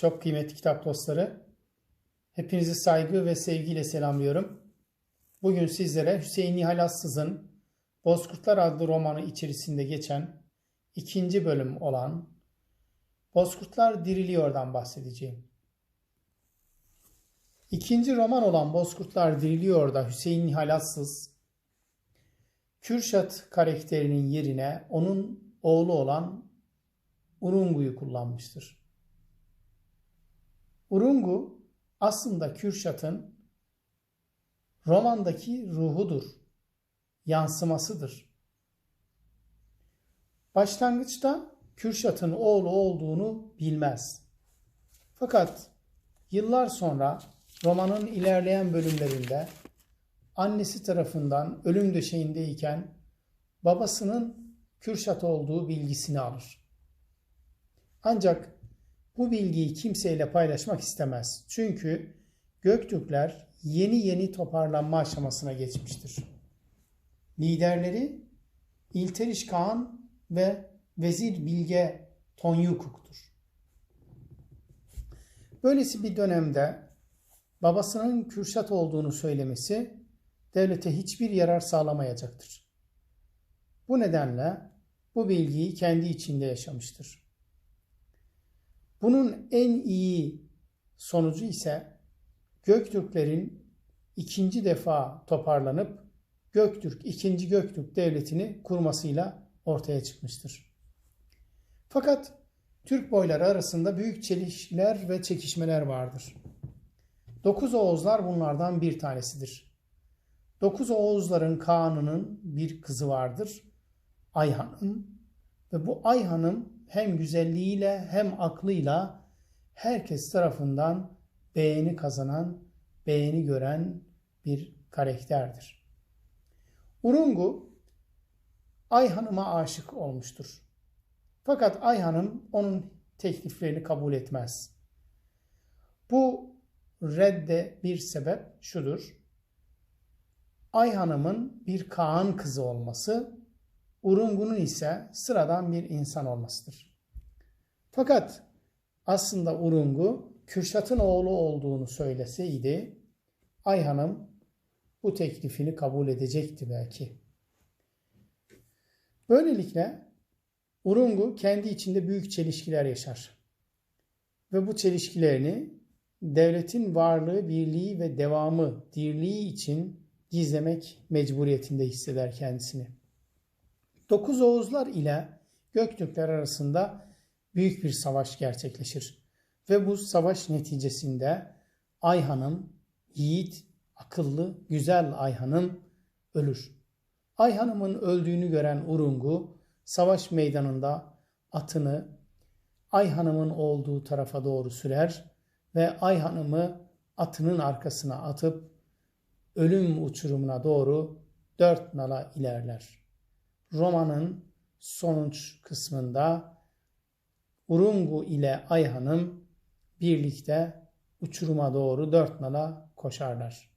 Çok kıymetli kitap dostları. Hepinizi saygı ve sevgiyle selamlıyorum. Bugün sizlere Hüseyin Nihal Assız'ın Bozkurtlar adlı romanı içerisinde geçen ikinci bölüm olan Bozkurtlar Diriliyor'dan bahsedeceğim. İkinci roman olan Bozkurtlar Diriliyor'da Hüseyin Nihal Assız, Kürşat karakterinin yerine onun oğlu olan Urungu'yu kullanmıştır. Urungu aslında Kürşat'ın romandaki ruhudur, yansımasıdır. Başlangıçta Kürşat'ın oğlu olduğunu bilmez. Fakat yıllar sonra romanın ilerleyen bölümlerinde annesi tarafından ölüm döşeğindeyken babasının Kürşat olduğu bilgisini alır. Ancak bu bilgiyi kimseyle paylaşmak istemez. Çünkü Göktürkler yeni yeni toparlanma aşamasına geçmiştir. Liderleri İlteriş Kağan ve Vezir Bilge Tonyukuk'tur. Böylesi bir dönemde babasının Kürşat olduğunu söylemesi devlete hiçbir yarar sağlamayacaktır. Bu nedenle bu bilgiyi kendi içinde yaşamıştır. Bunun en iyi sonucu ise Göktürklerin ikinci defa toparlanıp Göktürk, ikinci Göktürk devletini kurmasıyla ortaya çıkmıştır. Fakat Türk boyları arasında büyük çelişkiler ve çekişmeler vardır. Dokuz Oğuzlar bunlardan bir tanesidir. Dokuz Oğuzların Kaan'ının bir kızı vardır. Ayhan'ın ve bu Ayhan'ın hem güzelliğiyle hem aklıyla herkes tarafından beğeni kazanan, beğeni gören bir karakterdir. Urungu Ayhan'ıma aşık olmuştur. Fakat Ayhan'ım onun tekliflerini kabul etmez. Bu redde bir sebep şudur. Ayhan'ımın bir Kaan kızı olması Urungu'nun ise sıradan bir insan olmasıdır. Fakat aslında Urungu Kürşat'ın oğlu olduğunu söyleseydi Ayhan'ım bu teklifini kabul edecekti belki. Böylelikle Urungu kendi içinde büyük çelişkiler yaşar. Ve bu çelişkilerini devletin varlığı, birliği ve devamı, dirliği için gizlemek mecburiyetinde hisseder kendisini. Dokuz Oğuzlar ile Göktürkler arasında büyük bir savaş gerçekleşir. Ve bu savaş neticesinde Ayhan'ım, yiğit, akıllı, güzel Ayhan'ım ölür. Ayhan'ımın öldüğünü gören Urungu savaş meydanında atını Ayhan'ımın olduğu tarafa doğru sürer ve Ayhan'ımı atının arkasına atıp ölüm uçurumuna doğru dört nala ilerler romanın sonuç kısmında Urungu ile Ayhan'ım birlikte uçuruma doğru dört nala koşarlar.